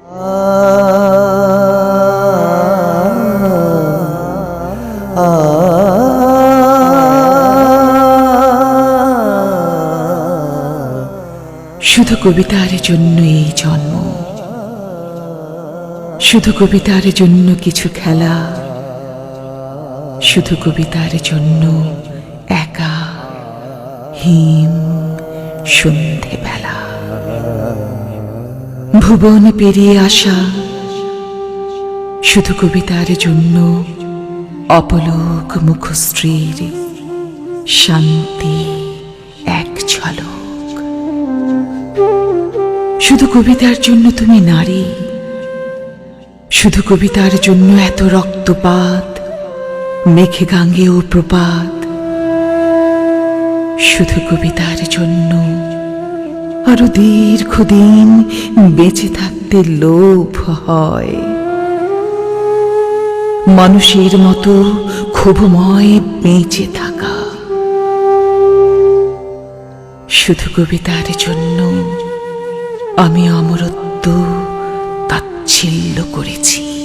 শুধু কবিতার জন্য এই জন্ম। শুধু কবিতার জন্য কিছু খেলা। শুধু কবিতার জন্য একা। হিম সন্ধেবেলা। ভুবন পেরিয়ে আসা। শুধু কবিতার জন্য অপলোক মুখশ্রীর শান্তি এক ঝলক। শুধু কবিতার জন্য তুমি নারী। শুধু কবিতার জন্য এত রক্তপাত, মেঘে গাঙ্গেও প্রপাত। শুধু কবিতার জন্য আরও দীর্ঘদিন বেঁচে থাকতে লোভ হয়। মানুষের মতো ক্ষোভময় বেঁচে থাকা। শুধু কবিতার জন্য আমি অমরত্ব তাচ্ছিল্য করেছি।